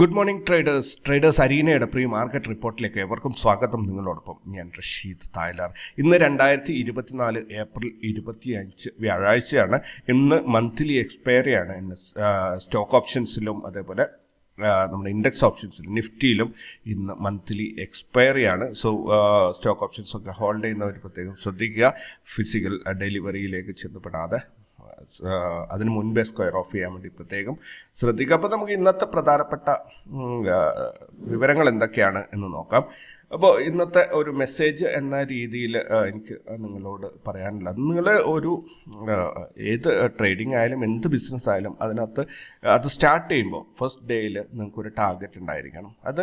Good morning traders traders അരീനയുടെ pre market റിപ്പോർട്ടിലേക്ക് എവർക്കും സ്വാഗതം. നിങ്ങളോടൊപ്പം ഞാൻ റഷീദ് തായ്ലാർ. ഇന്ന് രണ്ടായിരത്തി ഇരുപത്തിനാല് ഏപ്രിൽ ഇരുപത്തി അഞ്ച് വ്യാഴാഴ്ചയാണ്. ഇന്ന് മന്ത്ലി എക്സ്പയറിയാണ് ഇന്ന് സ്റ്റോക്ക് ഓപ്ഷൻസിലും അതേപോലെ നമ്മുടെ ഇൻഡെക്സ് ഓപ്ഷൻസിൽ നിഫ്റ്റിയിലും ഇന്ന് മന്ത്ലി എക്സ്പയറിയാണ് സോ സ്റ്റോക്ക് ഓപ്ഷൻസ് ഒക്കെ ഹോൾഡ് ചെയ്യുന്നവർ പ്രത്യേകം ശ്രദ്ധിക്കുക. ഫിസിക്കൽ ഡെലിവറിയിലേക്ക് ചെന്നപ്പെടാതെ അതിന് മുൻപേ സ്ക്വയർ ഓഫ് ചെയ്യാൻ വേണ്ടി പ്രത്യേകം ശ്രദ്ധിക്കുക. അപ്പോൾ നമുക്ക് ഇന്നത്തെ പ്രധാനപ്പെട്ട വിവരങ്ങൾ എന്തൊക്കെയാണ് എന്ന് നോക്കാം. അപ്പോൾ ഇന്നത്തെ ഒരു മെസ്സേജ് എന്ന രീതിയിൽ എനിക്ക് നിങ്ങളോട് പറയാനുള്ളത്. നിങ്ങൾ ഒരു ഏത് ട്രേഡിംഗ് ആയാലും എന്ത് ബിസിനസ് ആയാലും അതിനകത്ത് അത് സ്റ്റാർട്ട് ചെയ്യുമ്പോൾ ഫസ്റ്റ് ഡേയിൽ നിങ്ങൾക്കൊരു ടാർഗറ്റ് ഉണ്ടായിരിക്കണം. അത്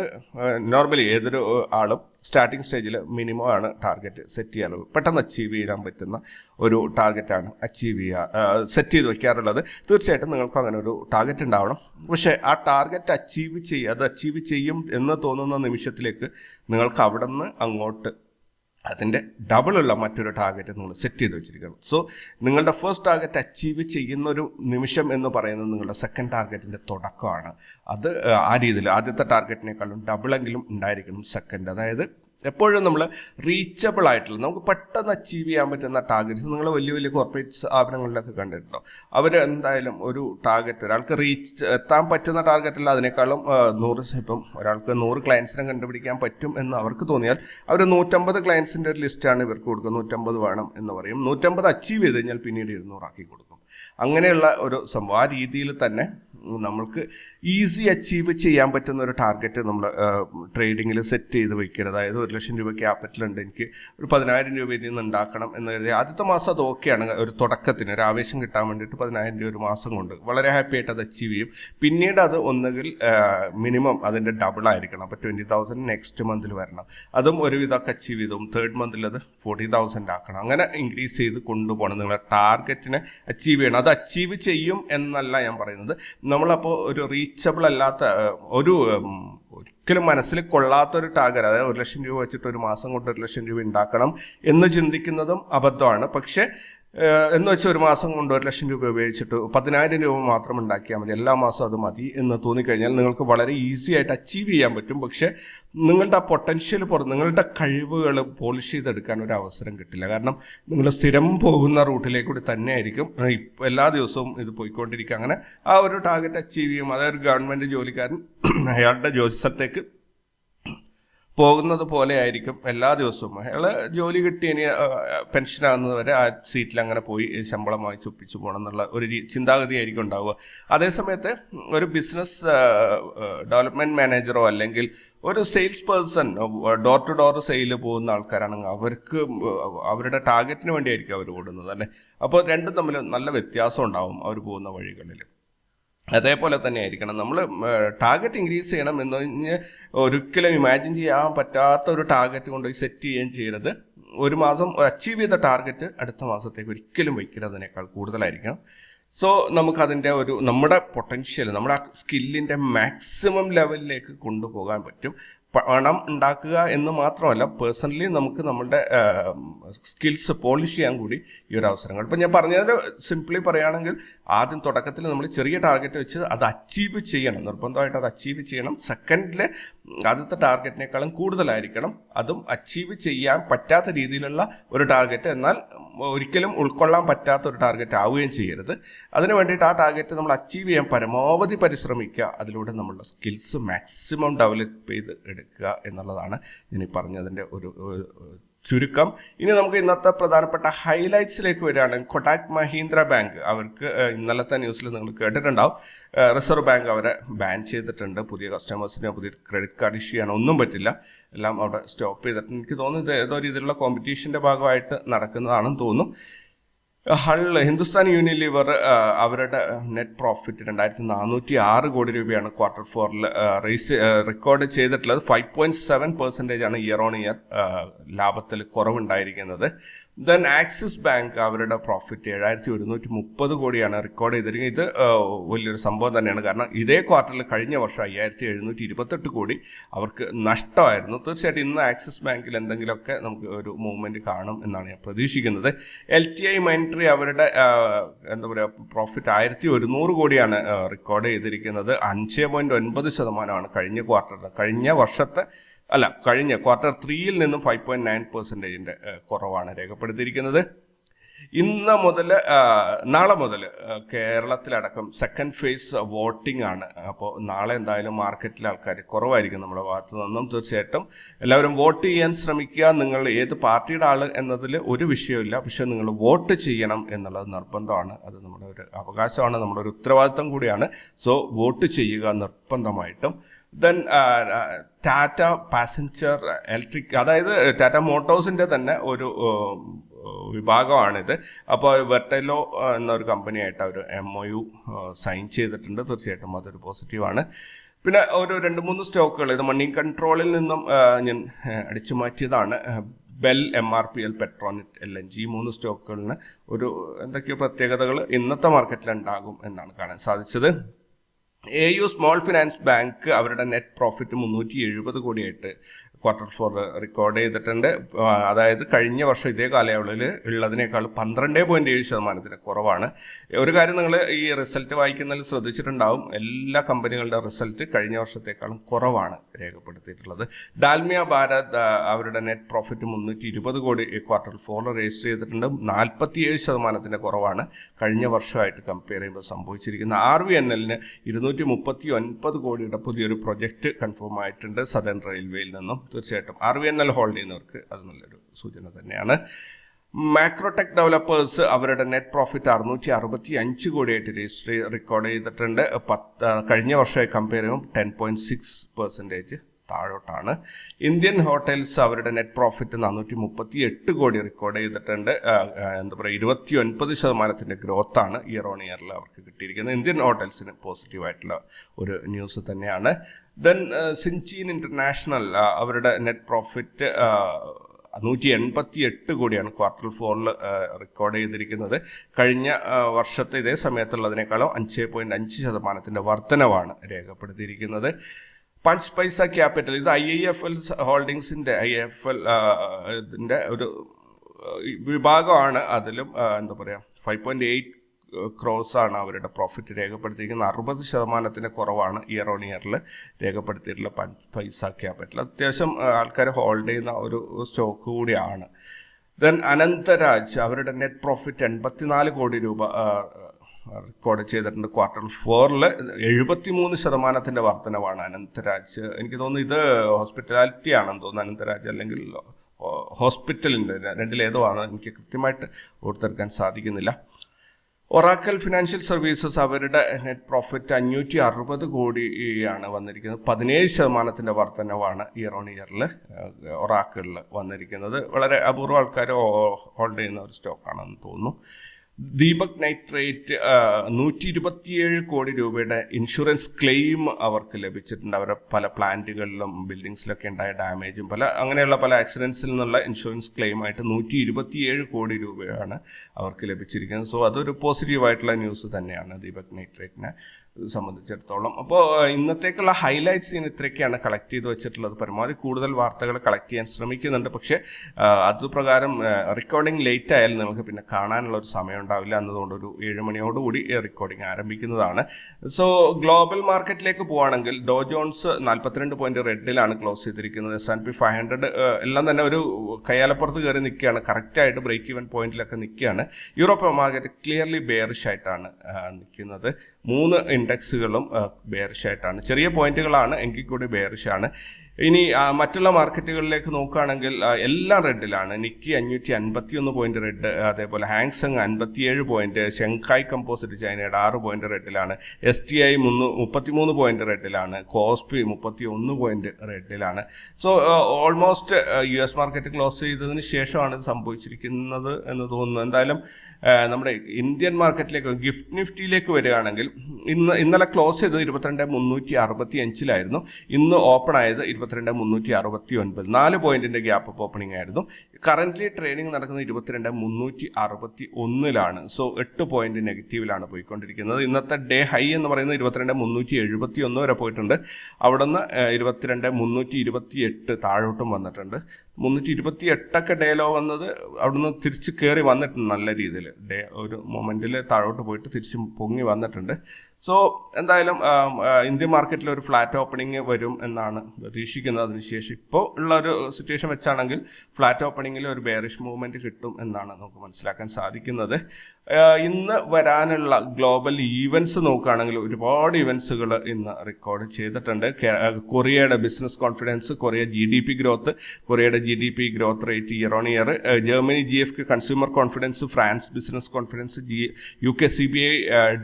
നോർമലി ഏതൊരു ആളും സ്റ്റാർട്ടിംഗ് സ്റ്റേജിൽ മിനിമം ആണ് ടാർഗറ്റ് സെറ്റ് ചെയ്യാറുള്ളത് പെട്ടെന്ന് അച്ചീവ് ചെയ്യാൻ പറ്റുന്ന ഒരു ടാർഗറ്റാണ് അച്ചീവ് ചെയ്യുക സെറ്റ് ചെയ്ത് വയ്ക്കാറുള്ളത് തീർച്ചയായിട്ടും നിങ്ങൾക്ക് അങ്ങനെ ഒരു ടാർഗറ്റ് ഉണ്ടാവണം. പക്ഷേ ആ ടാർഗറ്റ് അച്ചീവ് ചെയ്യുക അത് അച്ചീവ് ചെയ്യും എന്ന് തോന്നുന്ന നിമിഷത്തിലേക്ക് നിങ്ങൾക്ക് അവിടെ നിന്ന് അങ്ങോട്ട് അതിന്റെ ഡബിളുള്ള മറ്റൊരു ടാർഗറ്റ് നിങ്ങൾ സെറ്റ് ചെയ്ത് വെച്ചിരിക്കണം സോ നിങ്ങളുടെ ഫസ്റ്റ് ടാർഗറ്റ് അച്ചീവ് ചെയ്യുന്ന ഒരു നിമിഷം എന്ന് പറയുന്നത് നിങ്ങളുടെ സെക്കൻഡ് ടാർഗറ്റിന്റെ തുടക്കമാണ്. അത് ആ രീതിയിൽ ആദ്യത്തെ ടാർഗറ്റിനേക്കാളും ഡബിളെങ്കിലും ഉണ്ടായിരിക്കണം സെക്കൻഡ് അതായത് എപ്പോഴും നമ്മൾ റീച്ചബിൾ ആയിട്ടുള്ള നമുക്ക് പെട്ടെന്ന് അച്ചീവ് ചെയ്യാൻ പറ്റുന്ന ടാർഗറ്റ്സ് നിങ്ങൾ വലിയ വലിയ കോർപ്പറേറ്റ് സ്ഥാപനങ്ങളിലൊക്കെ കണ്ടിട്ടുണ്ടോ? അവർ എന്തായാലും ഒരു ടാർഗറ്റ് ഒരാൾക്ക് റീച്ച് എത്താൻ പറ്റുന്ന ടാർഗറ്റ് അല്ല അതിനേക്കാളും നൂറ് ഇപ്പം ഒരാൾക്ക് നൂറ് ക്ലയൻസിനെ കണ്ടുപിടിക്കാൻ പറ്റും എന്ന് അവർക്ക് തോന്നിയാൽ അവർ നൂറ്റമ്പത് ക്ലയൻസിന്റെ ഒരു ലിസ്റ്റാണ് ഇവർക്ക് കൊടുക്കുക നൂറ്റമ്പത് വേണം എന്ന് പറയും. നൂറ്റമ്പത് അച്ചീവ് ചെയ്ത് കഴിഞ്ഞാൽ പിന്നീട് ഇരുന്നൂറാക്കി കൊടുക്കും. അങ്ങനെയുള്ള ഒരു സംഭവം. ആ രീതിയിൽ തന്നെ നമ്മൾക്ക് ഈസി അച്ചീവ് ചെയ്യാൻ പറ്റുന്ന ഒരു ടാർഗറ്റ് നമ്മൾ ട്രേഡിങ്ങിൽ സെറ്റ് ചെയ്ത് വയ്ക്കരുത് അതായത് ഒരു ലക്ഷം രൂപ ക്യാപിറ്റൽ ഉണ്ട് എനിക്ക് ഒരു പതിനായിരം രൂപ ഇതിൽ നിന്ന് ഉണ്ടാക്കണം എന്ന് കരുതി. ആദ്യത്തെ മാസം അത് ഓക്കെയാണ് ഒരു തുടക്കത്തിന് ഒരു ആവേശം കിട്ടാൻ വേണ്ടിയിട്ട് പതിനായിരം രൂപ ഒരു മാസം കൊണ്ട്. വളരെ ഹാപ്പി ആയിട്ട് അത് അച്ചീവ് ചെയ്യും. പിന്നീട് അത് ഒന്നുകിൽ മിനിമം അതിന്റെ ഡബിൾ ആയിരിക്കണം. അപ്പോൾ ട്വന്റി തൗസൻഡ് നെക്സ്റ്റ് മന്തിൽ വരണം. അതും ഒരുവിധമൊക്കെ അച്ചീവ് ചെയ്തും. തേർഡ് മന്തിൽ അത് ഫോർട്ടി തൗസൻഡ് ആക്കണം. അങ്ങനെ ഇൻക്രീസ് ചെയ്ത് കൊണ്ടുപോകണം. നിങ്ങളുടെ ടാർഗറ്റിനെ അച്ചീവ് ചെയ്യണം. അത് അച്ചീവ് ചെയ്യും എന്നല്ല ഞാൻ പറയുന്നത്. നമ്മളപ്പോൾ ഒരു റീച്ചബിൾ അല്ലാത്ത ഒരു ഒരിക്കലും മനസ്സിൽ കൊള്ളാത്തൊരു ടാർഗറ്റ് അതായത് ഒരു ലക്ഷം രൂപ വെച്ചിട്ട് ഒരു മാസം കൊണ്ട് ഒരു ലക്ഷം രൂപ ഉണ്ടാക്കണം എന്ന് ചിന്തിക്കുന്നതും അബദ്ധമാണ്. പക്ഷേ എന്ന് വെച്ചാൽ ഒരു മാസം കൊണ്ട് ഒരു ലക്ഷം രൂപ ഉപയോഗിച്ചിട്ട് പതിനായിരം രൂപ മാത്രം ഉണ്ടാക്കിയാൽ മതി. എല്ലാ മാസവും അത് മതി എന്ന് തോന്നിക്കഴിഞ്ഞാൽ നിങ്ങൾക്ക് വളരെ ഈസി ആയിട്ട് അച്ചീവ് ചെയ്യാൻ പറ്റും. പക്ഷേ നിങ്ങളുടെ ആ പൊട്ടൻഷ്യൽ പുറത്ത് നിങ്ങളുടെ കഴിവുകൾ പോളിഷ് ചെയ്തെടുക്കാൻ ഒരു അവസരം കിട്ടില്ല. കാരണം നിങ്ങൾ സ്ഥിരം പോകുന്ന റൂട്ടിലേക്ക് കൂടി തന്നെ ആയിരിക്കും ഇപ്പം എല്ലാ ദിവസവും ഇത് പോയിക്കൊണ്ടിരിക്കുക. അങ്ങനെ ആ ഒരു ടാർഗറ്റ് അച്ചീവ് ചെയ്യും. അതായത് ഗവൺമെന്റ് ജോലിക്കാരൻ അയാളുടെ ജോലി സ്ഥലത്തേക്ക് പോകുന്നത് പോലെ ആയിരിക്കും എല്ലാ ദിവസവും. അയാൾ ജോലി കിട്ടി ഇനി പെൻഷൻ ആകുന്നത് വരെ ആ സീറ്റിൽ അങ്ങനെ പോയി ശമ്പളം വാങ്ങിച്ച് ഒപ്പിച്ച് പോകണം എന്നുള്ള ഒരു ചിന്താഗതി ആയിരിക്കും ഉണ്ടാവുക. അതേസമയത്ത് ഒരു ബിസിനസ് ഡെവലപ്മെന്റ് മാനേജറോ അല്ലെങ്കിൽ ഒരു sales person door to door sale പോകുന്ന ആൾക്കാരാണെങ്കിൽ അവർക്ക് അവരുടെ ടാർഗറ്റിന് വേണ്ടിയായിരിക്കും അവർ ഓടുന്നത് അല്ലേ? അപ്പോൾ രണ്ടും തമ്മിൽ നല്ല വ്യത്യാസം ഉണ്ടാവും അവർ പോകുന്ന വഴികളിൽ. അതേപോലെ തന്നെ ആയിരിക്കണം. നമ്മൾ ടാർഗറ്റ് ഇൻക്രീസ് ചെയ്യണം എന്ന് പറഞ്ഞ് ഒരിക്കലും ഇമാജിൻ ചെയ്യാൻ പറ്റാത്ത ഒരു ടാർഗറ്റ് കൊണ്ടുപോയി സെറ്റ് ചെയ്യുകയും ചെയ്യരുത്. ഒരു മാസം അച്ചീവ് ചെയ്ത ടാർഗറ്റ് അടുത്ത മാസത്തേക്ക് ഒരിക്കലും വയ്ക്കരുതിനേക്കാൾ കൂടുതലായിരിക്കണം. സോ നമുക്കതിന്റെ ഒരു നമ്മുടെ പൊട്ടൻഷ്യൽ നമ്മുടെ സ്കില്ലിന്റെ മാക്സിമം ലെവലിലേക്ക് കൊണ്ടുപോകാൻ പറ്റും. പണം ഉണ്ടാക്കുക എന്ന് മാത്രമല്ല പേഴ്സണലി നമുക്ക് നമ്മളുടെ സ്കിൽസ് പോളിഷ് ചെയ്യാൻ കൂടി ഈ ഒരു അവസരങ്ങൾ. ഇപ്പം ഞാൻ പറഞ്ഞത് സിംപ്ലി പറയുകയാണെങ്കിൽ ആദ്യം തുടക്കത്തിൽ നമ്മൾ ചെറിയ ടാർഗറ്റ് വെച്ച് അത് അച്ചീവ് ചെയ്യണം. നിർബന്ധമായിട്ട് അത് അച്ചീവ് ചെയ്യണം. സെക്കൻഡിൽ ആദ്യത്തെ ടാർഗറ്റിനേക്കാളും കൂടുതലായിരിക്കണം. അതും അച്ചീവ് ചെയ്യാൻ പറ്റാത്ത രീതിയിലുള്ള ഒരു ടാർഗറ്റ് എന്നാൽ ഒരിക്കലും ഉൾക്കൊള്ളാൻ പറ്റാത്ത ഒരു ടാർഗറ്റ് ആവുകയും ചെയ്യരുത്. അതിന് വേണ്ടിയിട്ട് ആ ടാർഗറ്റ് നമ്മൾ അച്ചീവ് ചെയ്യാൻ പരമാവധി പരിശ്രമിക്കുക. അതിലൂടെ നമ്മളുടെ സ്കിൽസ് മാക്സിമം ഡെവലപ്പ് ചെയ്ത് എടുക്കുക. എന്നുള്ളതാണ് ഇനി പറഞ്ഞതിന്റെ ഒരു ചുരുക്കം. ഇനി നമുക്ക് ഇന്നത്തെ പ്രധാനപ്പെട്ട ഹൈലൈറ്റ്സിലേക്ക് വരികയാണെങ്കിൽ കൊട്ടാക് മഹീന്ദ്ര ബാങ്ക്. അവർക്ക് ഇന്നലത്തെ ന്യൂസിൽ നിങ്ങൾ കേട്ടിട്ടുണ്ടാവും. റിസർവ് ബാങ്ക് അവരെ ബാൻ ചെയ്തിട്ടുണ്ട്. പുതിയ കസ്റ്റമേഴ്സിന് പുതിയ ക്രെഡിറ്റ് കാർഡ് ഇഷ്യൂ ചെയ്യാൻ ഒന്നും പറ്റില്ല. എല്ലാം അവിടെ സ്റ്റോപ്പ് ചെയ്തിട്ടുണ്ട് എനിക്ക് തോന്നുന്നു ഇത് ഏതോ രീതിയിലുള്ള കോമ്പറ്റീഷന്റെ ഭാഗമായിട്ട് നടക്കുന്നതാണെന്ന് തോന്നുന്നു. ഹൾ ഹിന്ദുസ്ഥാൻ യൂണിലിവർ അവരുടെ നെറ്റ് പ്രോഫിറ്റ് രണ്ടായിരത്തി നാനൂറ്റി ആറ് കോടി രൂപയാണ് ക്വാർട്ടർ ഫോറിൽ റേസ് റെക്കോർഡ് ചെയ്തിട്ടുള്ളത്. ഫൈവ് പോയിന്റ് സെവൻ പെർസെന്റേജ് ആണ് ഇയർ ഓൺ ഇയർ ലാഭത്തിൽ കുറവുണ്ടായിരിക്കുന്നത്. ദെൻ ആക്സിസ് ബാങ്ക് അവരുടെ പ്രോഫിറ്റ് ഏഴായിരത്തി ഒരുന്നൂറ്റി മുപ്പത് കോടിയാണ് റെക്കോർഡ് ചെയ്തിരിക്കുന്നത്. ഇത് വലിയൊരു സംഭവം തന്നെയാണ്. കാരണം ഇതേ ക്വാർട്ടറിൽ കഴിഞ്ഞ വർഷം അയ്യായിരത്തി എഴുന്നൂറ്റി ഇരുപത്തെട്ട് കോടി അവർക്ക് നഷ്ടമായിരുന്നു. തീർച്ചയായിട്ടും ഇന്ന് ആക്സിസ് ബാങ്കിൽ എന്തെങ്കിലുമൊക്കെ നമുക്ക് ഒരു മൂവ്മെന്റ് കാണും എന്നാണ് ഞാൻ പ്രതീക്ഷിക്കുന്നത്. എൽ ടി ഐ മൈൻട്രി അവരുടെ എന്താ പറയുക പ്രോഫിറ്റ് ആയിരത്തി ഒരുന്നൂറ് കോടിയാണ് റെക്കോർഡ് ചെയ്തിരിക്കുന്നത്. അഞ്ച് പോയിന്റ് ഒൻപത് ശതമാനമാണ് കഴിഞ്ഞ ക്വാർട്ടറിൽ കഴിഞ്ഞ വർഷത്തെ അല്ല കഴിഞ്ഞ ക്വാർട്ടർ ത്രീയിൽ നിന്നും ഫൈവ് പോയിന്റ് നയൻ പെർസെന്റേജിന്റെ കുറവാണ് രേഖപ്പെടുത്തിയിരിക്കുന്നത്. ഇന്ന് മുതൽ നാളെ മുതൽ കേരളത്തിലടക്കം സെക്കൻഡ് ഫേസ് വോട്ടിംഗ് ആണ്. അപ്പോൾ നാളെ എന്തായാലും മാർക്കറ്റിലെ ആൾക്കാർ കുറവായിരിക്കും നമ്മുടെ ഭാഗത്തു നിന്നും തീർച്ചയായിട്ടും. എല്ലാവരും വോട്ട് ചെയ്യാൻ ശ്രമിക്കുക. നിങ്ങൾ ഏത് പാർട്ടിയുടെ ആൾ എന്നതിൽ ഒരു വിഷയമില്ല പക്ഷെ നിങ്ങൾ വോട്ട് ചെയ്യണം എന്നുള്ളത് നിർബന്ധമാണ്. അത് നമ്മുടെ ഒരു അവകാശമാണ്. നമ്മുടെ ഒരു ഉത്തരവാദിത്തം കൂടിയാണ്. സോ വോട്ട് ചെയ്യുക നിർബന്ധമായിട്ടും. ദെൻ ടാറ്റ പാസഞ്ചർ ഇലക്ട്രിക് അതായത് ടാറ്റ മോട്ടോഴ്സിന്റെ തന്നെ ഒരു വിഭാഗമാണിത്. അപ്പോൾ വെർട്ടലോ എന്നൊരു കമ്പനിയായിട്ട് അവർ എം ഒ യു സൈൻ ചെയ്തിട്ടുണ്ട്. തീർച്ചയായിട്ടും അതൊരു പോസിറ്റീവാണ് പിന്നെ ഒരു രണ്ട് മൂന്ന് സ്റ്റോക്കുകൾ. ഇത് മണി കൺട്രോളിൽ നിന്നും ഞാൻ അടിച്ചു മാറ്റിയതാണ്. BEL M R P L Petronet L N G മൂന്ന് സ്റ്റോക്കുകളിന് ഒരു എന്തൊക്കെയോ പ്രത്യേകതകൾ ഇന്നത്തെ മാർക്കറ്റിൽ ഉണ്ടാകും എന്നാണ് കാണാൻ സാധിച്ചത്. A U small finance bank അവരുടെ നെറ്റ് പ്രോഫിറ്റ് മുന്നൂറ്റി എഴുപത് കോടിയായിട്ട് ക്വാർട്ടർ ഫോർ റെക്കോർഡ് ചെയ്തിട്ടുണ്ട്. അതായത് കഴിഞ്ഞ വർഷം ഇതേ കാലയളവിൽ ഉള്ളതിനേക്കാൾ പന്ത്രണ്ട് പോയിന്റ് ഏഴ് ശതമാനത്തിന് കുറവാണ്. ഒരു കാര്യം നിങ്ങൾ ഈ റിസൾട്ട് വായിക്കുന്നതിൽ ശ്രദ്ധിച്ചിട്ടുണ്ടാവും. എല്ലാ കമ്പനികളുടെ റിസൾട്ട് കഴിഞ്ഞ വർഷത്തേക്കാളും കുറവാണ് രേഖപ്പെടുത്തിയിട്ടുള്ളത്. ഡാൽമിയ ഭാരത് അവരുടെ നെറ്റ് പ്രോഫിറ്റ് മുന്നൂറ്റി ഇരുപത് കോടി ക്വാർട്ടർ ഫോർ രജിസ്റ്റർ ചെയ്തിട്ടുണ്ട്. നാൽപ്പത്തിയേഴ് ശതമാനത്തിന്റെ കുറവാണ് കഴിഞ്ഞ വർഷമായിട്ട് കമ്പയർ ചെയ്യുമ്പോൾ സംഭവിച്ചിരിക്കുന്നത്. ആർ വി എൻ എല്ലിന് ഇരുന്നൂറ്റി മുപ്പത്തി ഒൻപത് കോടിയുടെ പുതിയൊരു പ്രൊജക്ട് കൺഫേം ആയിട്ടുണ്ട്. സദൺ റെയിൽവേയിൽ നിന്നും. തീർച്ചയായിട്ടും. R V N L hold ചെയ്യുന്നവർക്ക് അത് നല്ലൊരു സൂചന തന്നെയാണ്. മാക്രോടെക് ഡെവലപ്പേഴ്സ് അവരുടെ നെറ്റ് പ്രോഫിറ്റ് അറുന്നൂറ്റി അറുപത്തി അഞ്ച് കോടിയായിട്ട് രജിസ്റ്റർ റെക്കോർഡ് ചെയ്തിട്ടുണ്ട്. പത്ത് കഴിഞ്ഞ വർഷമായി കമ്പയർ ചെയ്യുമ്പോൾ ടെൻ പോയിന്റ് സിക്സ് പെർസെന്റേജ് താഴോട്ടാണ്. ഇന്ത്യൻ ഹോട്ടൽസ് അവരുടെ നെറ്റ് പ്രോഫിറ്റ് നാനൂറ്റി മുപ്പത്തി എട്ട് കോടി റെക്കോർഡ് ചെയ്തിട്ടുണ്ട് എന്താ പറയുക ഇരുപത്തി ഒൻപത് ശതമാനത്തിന്റെ ഗ്രോത്താണ് ഇയർ ഓൺ ഇയറിൽ അവർക്ക് കിട്ടിയിരിക്കുന്നത്. ഇന്ത്യൻ ഹോട്ടൽസിന് പോസിറ്റീവായിട്ടുള്ള ഒരു ന്യൂസ് തന്നെയാണ്. ദെൻ സിൻചീൻ ഇന്റർനാഷണൽ അവരുടെ നെറ്റ് പ്രോഫിറ്റ് നൂറ്റി എൺപത്തി എട്ട് കോടിയാണ് ക്വാർട്ടർ ഫോറിൽ റെക്കോർഡ് ചെയ്തിരിക്കുന്നത്. കഴിഞ്ഞ വർഷത്തെ ഇതേ സമയത്തുള്ളതിനേക്കാളും അഞ്ച് പോയിന്റ് അഞ്ച് ശതമാനത്തിന്റെ വർധനവാണ് രേഖപ്പെടുത്തിയിരിക്കുന്നത്. പഞ്ച് പൈസ ക്യാപിറ്റൽ ഇത് ഐ എഫ് എൽ ഹോൾഡിങ്സിന്റെ ഐ എഫ് എൽ ഇതിന്റെ ഒരു വിഭാഗമാണ് അതിലും എന്താ പറയുക ഫൈവ് പോയിന്റ് എയ്റ്റ് ക്രോസ് ആണ് അവരുടെ പ്രോഫിറ്റ് രേഖപ്പെടുത്തിയിരിക്കുന്നത്. അറുപത് ശതമാനത്തിന് കുറവാണ് ഇയർ ഓൺ ഇയറിൽ രേഖപ്പെടുത്തിയിട്ടുള്ള പൈസ ക്യാപിറ്റൽ അത്യാവശ്യം ആൾക്കാർ ഹോൾഡ് ചെയ്യുന്ന ഒരു സ്റ്റോക്ക് കൂടിയാണ്. ദെൻ അനന്തരാജ് അവരുടെ നെറ്റ് പ്രോഫിറ്റ് എൺപത്തിനാല് കോടി രൂപ റെക്കോർഡ് ചെയ്തിട്ടുണ്ട്. ക്വാർട്ടർ ഫോറിൽ എഴുപത്തി മൂന്ന് ശതമാനത്തിന്റെ വർധനവാണ് അനന്തരാജ്. എനിക്ക് തോന്നുന്നു ഇത് ഹോസ്പിറ്റാലിറ്റി ആണെന്ന് തോന്നുന്നു. അനന്തരാജ് അല്ലെങ്കിൽ ഹോസ്പിറ്റലിന്റെ രണ്ടിലേതോ ആണ് എനിക്ക് കൃത്യമായിട്ട് ഓർത്തെടുക്കാൻ സാധിക്കുന്നില്ല. ഒറാക്കൽ ഫിനാൻഷ്യൽ സർവീസസ് അവരുടെ നെറ്റ് പ്രോഫിറ്റ് അഞ്ഞൂറ്റി അറുപത് കോടിയാണ് വന്നിരിക്കുന്നത്. പതിനേഴ് ശതമാനത്തിന്റെ വർധനവാണ് ഇയർ ഓൺ ഇയറിൽ ഒറാക്കലിൽ വന്നിരിക്കുന്നത്. വളരെ അപൂർവ ആൾക്കാർ ഹോൾഡ് ചെയ്യുന്ന ഒരു സ്റ്റോക്കാണെന്ന് തോന്നുന്നു. ദീപക് നൈട്രേറ്റ് നൂറ്റി ഇരുപത്തിയേഴ് കോടി രൂപയുടെ ഇൻഷുറൻസ് ക്ലെയിം അവർക്ക് ലഭിച്ചിട്ടുണ്ട്. അവരുടെ പല പ്ലാന്റുകളിലും ബിൽഡിങ്സിലൊക്കെ ഉണ്ടായ ഡാമേജും പല അങ്ങനെയുള്ള പല ആക്സിഡൻസിൽ നിന്നുള്ള ഇൻഷുറൻസ് ക്ലെയിമായിട്ട് നൂറ്റി ഇരുപത്തിയേഴ് കോടി രൂപയാണ് അവർക്ക് ലഭിച്ചിരിക്കുന്നത്. സോ അതൊരു പോസിറ്റീവായിട്ടുള്ള ന്യൂസ് തന്നെയാണ് ദീപക് നൈട്രേറ്റിനെ. സംബന്ധിച്ചിടത്തോളം. അപ്പോൾ ഇന്നത്തേക്കുള്ള ഹൈലൈറ്റ്സ് ഞാൻ ഇത്രയൊക്കെയാണ് കളക്ട് ചെയ്ത് വെച്ചിട്ടുള്ളത്. പരമാവധി കൂടുതൽ വാർത്തകൾ കളക്ട് ചെയ്യാൻ ശ്രമിക്കുന്നുണ്ട്. പക്ഷേ അതുപ്രകാരം റെക്കോർഡിംഗ് ലേറ്റ് ആയാലും നിങ്ങൾക്ക് പിന്നെ കാണാനുള്ള ഒരു സമയം ഉണ്ടാവില്ല. എന്നതുകൊണ്ട് ഒരു ഏഴ് മണിയോടുകൂടി റെക്കോർഡിംഗ് ആരംഭിക്കുന്നതാണ്. സോ ഗ്ലോബൽ മാർക്കറ്റിലേക്ക് പോവുകയാണെങ്കിൽ ഡോ ജോൺസ് നാൽപ്പത്തിരണ്ട് പോയിന്റ് റെഡിലാണ് ക്ലോസ് ചെയ്തിരിക്കുന്നത്. S and P five hundred എല്ലാം തന്നെ ഒരു കയ്യാലപ്പുറത്ത് കയറി നിൽക്കുകയാണ്. കറക്റ്റായിട്ട് ബ്രേക്ക് ഈവൻ പോയിന്റിലൊക്കെ നിൽക്കുകയാണ്. യൂറോപ്യൻ മാർക്കറ്റ് ക്ലിയർലി ബെയറിഷ് ആയിട്ടാണ് നിൽക്കുന്നത്. മൂന്ന് ഇൻഡെക്സുകളും ബെയറിഷ് ആയിട്ടാണ്. ചെറിയ പോയിന്റുകളാണ് എങ്കിൽ കൂടി ബെയറിഷ് ആണ്. ഇനി മറ്റുള്ള മാർക്കറ്റുകളിലേക്ക് നോക്കുകയാണെങ്കിൽ എല്ലാം റെഡിലാണ്. നിക്കി അഞ്ഞൂറ്റി അൻപത്തി ഒന്ന് പോയിന്റ് റെഡ് അതേപോലെ ഹാങ്സങ് അൻപത്തിയേഴ് പോയിന്റ് ഷെങ്കായ് കമ്പോസിറ്റ് ചൈനയുടെ ആറ് പോയിന്റ് റെഡിലാണ് എസ് ടി ഐ മുന്നൂ മുപ്പത്തിമൂന്ന് പോയിന്റ് റെഡിലാണ് കോസ്പി മുപ്പത്തി ഒന്ന് point റെഡിലാണ് so almost U S market close ചെയ്തതിന് ശേഷമാണ് ഇത് സംഭവിച്ചിരിക്കുന്നത് എന്ന് തോന്നുന്നു. എന്തായാലും നമ്മുടെ ഇന്ത്യൻ മാർക്കറ്റിലേക്ക് ഗിഫ്റ്റ് നിഫ്റ്റിയിലേക്ക് വരികയാണെങ്കിൽ ഇന്ന് ഇന്നലെ ക്ലോസ് ചെയ്തത് ഇരുപത്തിരണ്ട് മുന്നൂറ്റി അറുപത്തി അഞ്ചിലായിരുന്നു ഇന്ന് ഓപ്പൺ ആയത് ഇരുപത്തിരണ്ട് മുന്നൂറ്റി അറുപത്തി ഒൻപത് നാല് പോയിന്റിന്റെ ഗ്യാപ്പ് ഓപ്പണിംഗ് ആയിരുന്നു. കറന്റ്ലി ട്രേഡിംഗ് നടക്കുന്നത് ഇരുപത്തിരണ്ട് മുന്നൂറ്റി അറുപത്തി ഒന്നിലാണ് സോ എട്ട് പോയിന്റ് നെഗറ്റീവിലാണ് പോയിക്കൊണ്ടിരിക്കുന്നത്. ഇന്നത്തെ ഡേ ഹൈ എന്ന് പറയുന്നത് ഇരുപത്തിരണ്ട് മുന്നൂറ്റി എഴുപത്തി ഒന്ന് വരെ പോയിട്ടുണ്ട്. അവിടുന്ന് ഇരുപത്തിരണ്ട് മുന്നൂറ്റി ഇരുപത്തി എട്ട് താഴോട്ടും വന്നിട്ടുണ്ട്. മുന്നൂറ്റി ഇരുപത്തി എട്ടൊക്കെ ഡേലോ വന്നത് അവിടുന്ന് തിരിച്ച് കയറി വന്നിട്ടുണ്ട് നല്ല രീതിയിൽ ഡേ ഒരു മൊമെന്റിൽ താഴോട്ട് പോയിട്ട് തിരിച്ച് പൊങ്ങി വന്നിട്ടുണ്ട്. സോ എന്തായാലും ഇന്ത്യൻ മാർക്കറ്റിൽ ഒരു ഫ്ലാറ്റ് ഓപ്പണിംഗ് വരും എന്നാണ് പ്രതീക്ഷിക്കുന്നത്. അതിനുശേഷം ഇപ്പോൾ ഉള്ള ഒരു സിറ്റുവേഷൻ വെച്ചാണെങ്കിൽ ഫ്ലാറ്റ് ഓപ്പണിങ്ങിൽ ഒരു ബെയറിഷ് മൂവ്മെന്റ് കിട്ടും എന്നാണ് നമുക്ക് മനസ്സിലാക്കാൻ സാധിക്കുന്നത്. ഇന്ന് വരാനുള്ള ഗ്ലോബൽ ഈവൻസ് നോക്കുകയാണെങ്കിൽ ഒരുപാട് ഇവൻസുകൾ ഇന്ന് റെക്കോർഡ് ചെയ്തിട്ടുണ്ട്. കൊറിയയുടെ business confidence Korea G D P growth കൊറിയയുടെ G D P growth rate year on year Germany G F consumer confidence France business confidence G U K C B I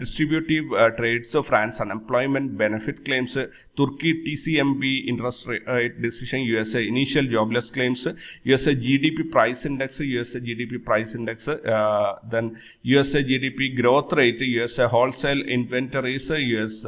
distributive trades France unemployment benefit claims Turkey T C M B interest rate decision U S A initial jobless claims U S A G D P price index U S A G D P price index then U S A G D P growth rate U S A wholesale inventories U S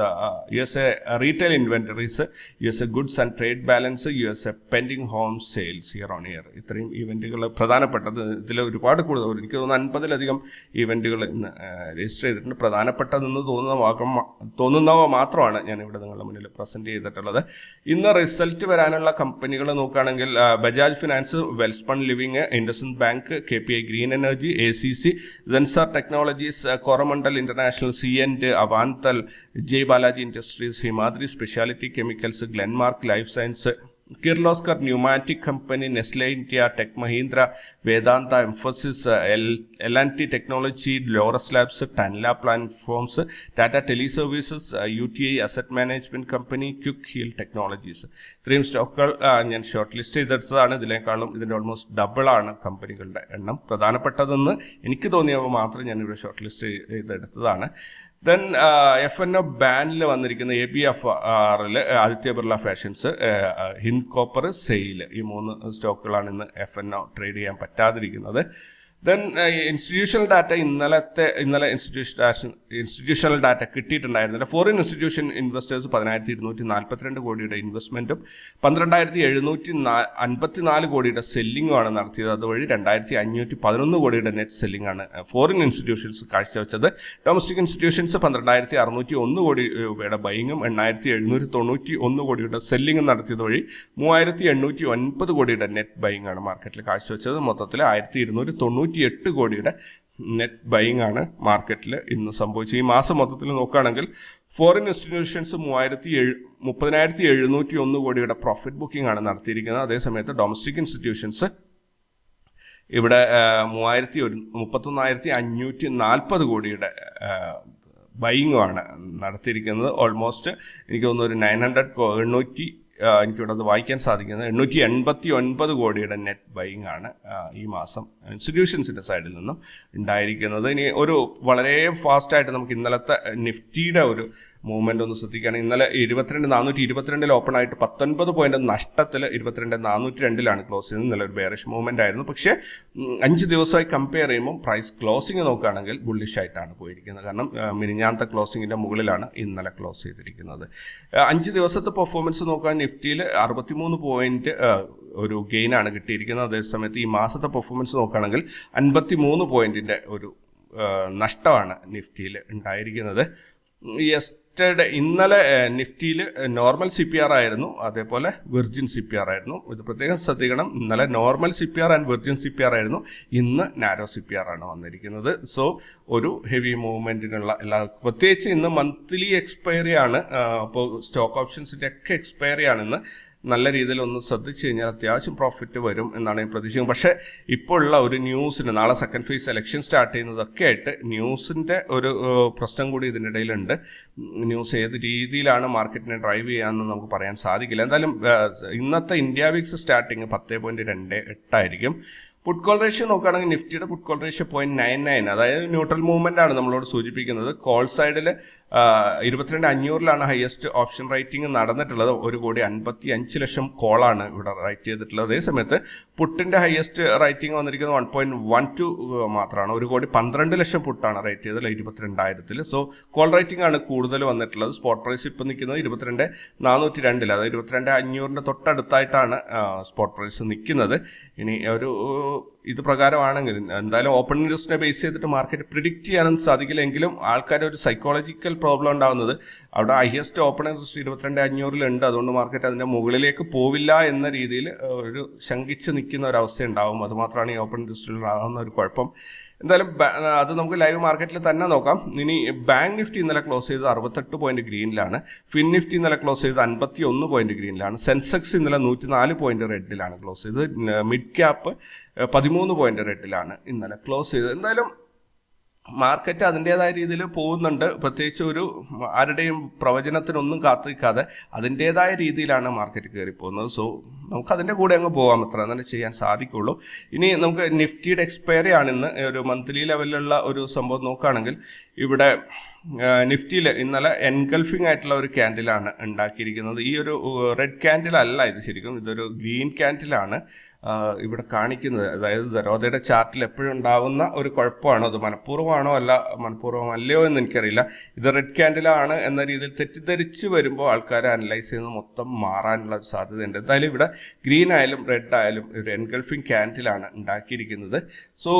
U S A retail inventories U S A goods and trade balance U S A pending home sales year on year ഇത്രയും ഇവന്റുകൾ പ്രധാനപ്പെട്ടത്. ഇതിൽ ഒരുപാട് കൂടുതൽ എനിക്ക് തോന്നുന്നു അൻപതിലധികം ഇവന്റുകൾ ഇന്ന് രജിസ്റ്റർ ചെയ്തിട്ടുണ്ട്. പ്രധാനപ്പെട്ടതെന്ന് തോന്നുന്ന വാക്കം തോന്നുന്നവ മാത്രമാണ് ഞാൻ ഇവിടെ നിങ്ങളുടെ മുന്നിൽ പ്രസന്റ് ചെയ്തിട്ടുള്ളത്. ഇന്ന് റിസൾട്ട് വരാനുള്ള കമ്പനികൾ നോക്കുകയാണെങ്കിൽ Bajaj finance Welspun living Indus bank K P I green energy A C C sensor technologies Coromandel international C end Avantel Jai Balaji industries Himadri speciality chemicals Glenmark life science Kirloskar pneumatic company Nestle India Tech Mahindra Vedanta Mphasis L and T technology Laurus labs Tanla platforms Tata tele services U T I asset management company quick heal technologies ഇത്രയും സ്റ്റോക്കുകൾ ഞാൻ short list ചെയ്തെടുത്തതാണ്. ഇതിനേക്കാളും ഇതിന്റെ almost ഡബിളാണ് കമ്പനികളുടെ എണ്ണം. പ്രധാനപ്പെട്ടതെന്ന് എനിക്ക് തോന്നിയവ മാത്രം ഞാൻ ഷോർട്ട് ലിസ്റ്റ് ചെയ്തെടുത്തതാണ്. ദെൻ എഫ് എൻ ഒ ബാനിൽ വന്നിരിക്കുന്ന എ ബി എഫ് ആറിൽ Aditya Birla fashions Hind copper SAIL ഈ മൂന്ന് സ്റ്റോക്കുകളാണ് ഇന്ന് എഫ് എൻ ഒ ട്രേഡ് ചെയ്യാൻ പറ്റാതിരിക്കുന്നത്. ദെൻ ഇൻസ്റ്റിറ്റ്യൂഷണൽ ഡാറ്റ ഇന്നലത്തെ ഇന്നലെ ഇൻസ്റ്റിറ്റ്യൂഷൻ ഇൻസ്റ്റിറ്റ്യൂഷണൽ ഡാറ്റ കിട്ടിയിട്ടുണ്ടായിരുന്നില്ല. ഫോറിൻ ഇൻസ്റ്റിറ്റ്യൂഷൻ ഇൻവെസ്റ്റേഴ്സ് പതിനായിരത്തി ഇരുന്നൂറ്റി നാൽപ്പത്തിരണ്ട് കോടിയുടെ ഇൻവെസ്റ്റ്മെന്റും പന്ത്രണ്ടായിരത്തി എഴുന്നൂറ്റി അൻപത്തിനാല് കോടിയുടെ സെല്ലിംഗും ആണ് നടത്തിയത്. അതുവഴി രണ്ടായിരത്തി അഞ്ഞൂറ്റി പതിനൊന്ന് കോടിയുടെ നെറ്റ് സെല്ലിംഗ് ആണ് ഫോറിൻ ഇൻസ്റ്റിറ്റ്യൂഷൻസ് കാഴ്ചവെച്ചത്. ഡൊമസ്റ്റിക് ഇൻസ്റ്റിറ്റ്യൂഷൻസ് പന്ത്രണ്ടായിരത്തി അറുന്നൂറ്റി ഒന്ന് കോടി രൂപയുടെ ബൈങ്ങും എണ്ണായിരത്തി എഴുന്നൂറ്റി തൊണ്ണൂറ്റി ഒന്ന് കോടിയുടെ സെല്ലിംഗും നടത്തിയത് വഴി മൂവായിരത്തി എണ്ണൂറ്റി ഒൻപത് കോടിയുടെ നെറ്റ് ബൈങ് ആണ് മാർക്കറ്റിൽ കാഴ്ചവെച്ചത്. മൊത്തത്തിൽ ആയിരത്തി ഇരുന്നൂറ്റി തൊണ്ണൂറ്റി എട്ട് കോടിയുടെ നെറ്റ് ബൈങ് ആണ് മാർക്കറ്റിൽ ഇന്ന് സംഭവിച്ചത്. ഈ മാസം മൊത്തത്തിൽ നോക്കുകയാണെങ്കിൽ ഫോറിൻ ഇൻസ്റ്റിറ്റ്യൂഷൻസ് മൂവായിരത്തി എഴു മുപ്പതിനായിരത്തി എഴുന്നൂറ്റി ഒന്ന് കോടിയുടെ പ്രോഫിറ്റ് ബുക്കിംഗ് ആണ് നടത്തിയിരിക്കുന്നത്. അതേസമയത്ത് ഡൊമസ്റ്റിക് ഇൻസ്റ്റിറ്റ്യൂഷൻസ് ഇവിടെ മൂവായിരത്തി ഒരു മുപ്പത്തൊന്നായിരത്തി അഞ്ഞൂറ്റി നാൽപ്പത് കോടിയുടെ ബൈങ്ങുമാണ് നടത്തിയിരിക്കുന്നത്. ഓൾമോസ്റ്റ് എനിക്ക് തോന്നുന്നു ഒരു നയൻ ഹൺഡ്രഡ് എണ്ണൂറ്റി എനിക്കിവിടെ അത് വായിക്കാൻ സാധിക്കുന്നത് എണ്ണൂറ്റി എൺപത്തി ഒൻപത് കോടിയുടെ നെറ്റ് ബൈങ് ആണ് ഈ മാസം ഇൻസ്റ്റിറ്റ്യൂഷൻസിന്റെ സൈഡിൽ നിന്നും ഉണ്ടായിരിക്കുന്നത്. ഇനി ഒരു വളരെ ഫാസ്റ്റായിട്ട് നമുക്ക് ഇന്നലത്തെ നിഫ്റ്റിയുടെ ഒരു മൂവ്മെന്റ് ഒന്ന് ശ്രദ്ധിക്കുകയാണെങ്കിൽ ഇന്നലെ ഇരുപത്തിരണ്ട് നാനൂറ്റി ഇരുപത്തിരണ്ടിൽ ഓപ്പൺ ആയിട്ട് പത്തൊൻപത് പോയിന്റ് നഷ്ടത്തിൽ ഇരുപത്തിരണ്ട് നാനൂറ്റി രണ്ടിലാണ് ക്ലോസ് ചെയ്തത്. ഇന്നലെ ഒരു ബെയറിഷ് മൂവ്മെന്റ് ആയിരുന്നു. പക്ഷേ അഞ്ച് ദിവസമായി കമ്പയർ ചെയ്യുമ്പോൾ പ്രൈസ് ക്ലോസിംഗ് നോക്കുകയാണെങ്കിൽ ബുള്ളിഷ് ആയിട്ടാണ് പോയിരിക്കുന്നത്. കാരണം മിനിഞ്ഞാന്ത ക്ലോസിംഗിന്റെ മുകളിലാണ് ഇന്നലെ ക്ലോസ് ചെയ്തിരിക്കുന്നത്. അഞ്ച് ദിവസത്തെ പെർഫോമൻസ് നോക്കാൻ നിഫ്റ്റിയിൽ അറുപത്തിമൂന്ന് പോയിന്റ് ഒരു ഗെയിൻ ആണ് കിട്ടിയിരിക്കുന്നത്. അതേസമയത്ത് ഈ മാസത്തെ പെർഫോമൻസ് നോക്കുകയാണെങ്കിൽ അൻപത്തി മൂന്ന് ഒരു നഷ്ടമാണ് നിഫ്റ്റിയിൽ ഉണ്ടായിരിക്കുന്നത്. യെസ്റ്റർഡേ ഇന്നലെ നിഫ്റ്റിയിൽ നോർമൽ സി പി ആർ ആയിരുന്നു. അതേപോലെ വെർജിൻ സി പി ആർ ആയിരുന്നു. ഇത് പ്രത്യേകം ശ്രദ്ധിക്കണം. ഇന്നലെ normal C P R and virgin C P R ആയിരുന്നു. ഇന്ന് നാരോ സി പി ആർ ആണ് വന്നിരിക്കുന്നത്. സോ ഒരു ഹെവി മൂവ്മെന്റിനുള്ള എല്ലാ പ്രത്യേകിച്ച് ഇന്ന് മന്ത്ലി എക്സ്പയറി ആണ്. അപ്പോൾ സ്റ്റോക്ക് ഓപ്ഷൻസിന്റെ ഒക്കെ എക്സ്പയറി ആണ് ഇന്ന് നല്ല രീതിയിൽ ഒന്ന് ശ്രദ്ധിച്ചു കഴിഞ്ഞാൽ അത്യാവശ്യം പ്രോഫിറ്റ് വരും എന്നാണ് ഞാൻ പ്രതീക്ഷിക്കുന്നത്. പക്ഷേ ഇപ്പോൾ ഉള്ള ഒരു ന്യൂസിന് നാളെ സെക്കൻഡ് ഫേസ് എലക്ഷൻ സ്റ്റാർട്ട് ചെയ്യുന്നതൊക്കെ ആയിട്ട് ന്യൂസിന്റെ ഒരു പ്രശ്നം കൂടി ഇതിന്റെ ഇടയിലുണ്ട്. ന്യൂസ് ഏത് രീതിയിലാണ് മാർക്കറ്റിനെ ഡ്രൈവ് ചെയ്യാമെന്ന് നമുക്ക് പറയാൻ സാധിക്കില്ല. എന്തായാലും ഇന്നത്തെ ഇന്ത്യ വീക്സ് സ്റ്റാർട്ടിങ് പത്ത് പോയിന്റ് രണ്ട് എട്ടായിരിക്കും. പുട്ട് കോൾ റേഷ്യോ നോക്കുകയാണെങ്കിൽ നിഫ്റ്റിയുടെ put call ratio point nine nine അതായത് ന്യൂട്രൽ മൂവ്മെന്റ് ആണ് നമ്മളോട് സൂചിപ്പിക്കുന്നത്. കോൾ സൈഡിൽ ഇരുപത്തിരണ്ട് അഞ്ഞൂറിലാണ് ഹയസ്റ്റ് ഓപ്ഷൻ റൈറ്റിംഗ് നടന്നിട്ടുള്ളത്. ഒരു കോടി അൻപത്തി അഞ്ച് ലക്ഷം കോളാണ് ഇവിടെ റൈറ്റ് ചെയ്തിട്ടുള്ളത്. അതേസമയത്ത് പുട്ടിന്റെ ഹയസ്റ്റ് റൈറ്റിംഗ് വന്നിരിക്കുന്നത് വൺ പോയിന്റ് വൺ ടു മാത്രമാണ്. ഒരു കോടി പന്ത്രണ്ട് ലക്ഷം പുട്ടാണ് റൈറ്റ് ചെയ്തത് ഇരുപത്തിരണ്ടായിരത്തിൽ സോ കോൾ റൈറ്റിംഗ് ആണ് കൂടുതൽ വന്നിട്ടുള്ളത്. സ്പോട്ട് പ്രൈസ് ഇപ്പം നിൽക്കുന്നത് ഇരുപത്തിരണ്ട് നാനൂറ്റി രണ്ടിൽ അതായത് ഇരുപത്തിരണ്ട് അഞ്ഞൂറിന്റെ തൊട്ടടുത്തായിട്ടാണ് സ്പോട്ട് പ്രൈസ് നിൽക്കുന്നത്. ഇനി ഒരു ഇത് പ്രകാരമാണെങ്കിൽ എന്തായാലും ഓപ്പൺ ഇൻട്രസ്റ്റിനെ ബേസ് ചെയ്തിട്ട് മാർക്കറ്റ് പ്രിഡിക്റ്റ് ചെയ്യാനൊന്നും സാധിക്കില്ലെങ്കിലും ആൾക്കാർ ഒരു സൈക്കോളജിക്കൽ പ്രോബ്ലം ഉണ്ടാകുന്നത് അവിടെ ഹയസ്റ്റ് ഓപ്പൺ ഇൻട്രസ്റ്റ് ഇരുപത്തിരണ്ട് അഞ്ഞൂറിലുണ്ട് അതുകൊണ്ട് മാർക്കറ്റ് അതിന്റെ മുകളിലേക്ക് പോവില്ല എന്ന രീതിയിൽ ഒരു ശങ്കിച്ച് നിൽക്കുന്ന ഒരു അവസ്ഥ ഉണ്ടാവും. അതുമാത്രമാണ് ഈ ഓപ്പൺ ഇൻട്രസ്റ്റിൽ ആകുന്ന ഒരു കുഴപ്പം. എന്തായാലും അത് നമുക്ക് ലൈവ് മാർക്കറ്റിൽ തന്നെ നോക്കാം. ഇനി ബാങ്ക് നിഫ്റ്റി ഇന്നലെ ക്ലോസ് ചെയ്ത് അറുപത്തെട്ട് പോയിന്റ് ഗ്രീനിലാണ് ഫിൻ നിഫ്റ്റി ഇന്നലെ ക്ലോസ് ചെയ്ത് അൻപത്തി ഒന്ന് പോയിന്റ് ഗ്രീനിലാണ് സെൻസെക്സ് ഇന്നലെ നൂറ്റി നാല് പോയിന്റ് റെഡിലാണ് ക്ലോസ് ചെയ്തത്. മിഡ് ക്യാപ്പ് പതിമൂന്ന് പോയിന്റ് റെഡിലാണ് ഇന്നലെ ക്ലോസ് ചെയ്തത്. എന്തായാലും മാർക്കറ്റ് അതിന്റെതായ രീതിയിൽ പോകുന്നുണ്ട്. പ്രത്യേകിച്ച് ഒരു ആരുടെയും പ്രവചനത്തിനൊന്നും കാത്തിരിക്കാതെ അതിന്റെതായ രീതിയിലാണ് മാർക്കറ്റ് കയറി പോകുന്നത് സോ നമുക്ക് അതിന്റെ കൂടെ അങ്ങ് പോകാം അത്ര തന്നെ ചെയ്യാൻ സാധിക്കുള്ളൂ. ഇനി നമുക്ക് നിഫ്റ്റിയുടെ എക്സ്പയറി ആണ് ഇന്ന് ഒരു മന്ത്ലി ലെവലിലുള്ള ഒരു സംഭവം നോക്കുകയാണെങ്കിൽ ഇവിടെ നിഫ്റ്റിയിൽ ഇന്നലെ എൻഗൾഫിംഗ് ആയിട്ടുള്ള ഒരു ക്യാൻഡിലാണ് ഉണ്ടാക്കിയിരിക്കുന്നത്. ഈ ഒരു റെഡ് ക്യാൻഡിൽ അല്ല ഇത് ശരിക്കും ഇതൊരു ഗ്രീൻ ക്യാൻഡിലാണ് ഇവിടെ കാണിക്കുന്നത്. അതായത് ദരോദയുടെ ചാർട്ടിൽ എപ്പോഴും ഉണ്ടാവുന്ന ഒരു കുഴപ്പമാണോ അത് മനഃപൂർവമാണോ അല്ല മനഃപൂർവം അല്ലയോ എന്ന് എനിക്കറിയില്ല. ഇത് റെഡ് ക്യാൻഡിലാണ് എന്ന രീതിയിൽ തെറ്റിദ്ധരിച്ച് വരുമ്പോൾ ആൾക്കാർ അനലൈസ് ചെയ്യുന്നത് മൊത്തം മാറാനുള്ള സാധ്യതയുണ്ട്. എന്തായാലും ഇവിടെ ഗ്രീൻ ആയാലും റെഡ് ആയാലും ഒരു എൻഗൾഫിംഗ് ക്യാൻഡിലാണ് ഉണ്ടാക്കിയിരിക്കുന്നത്. സോ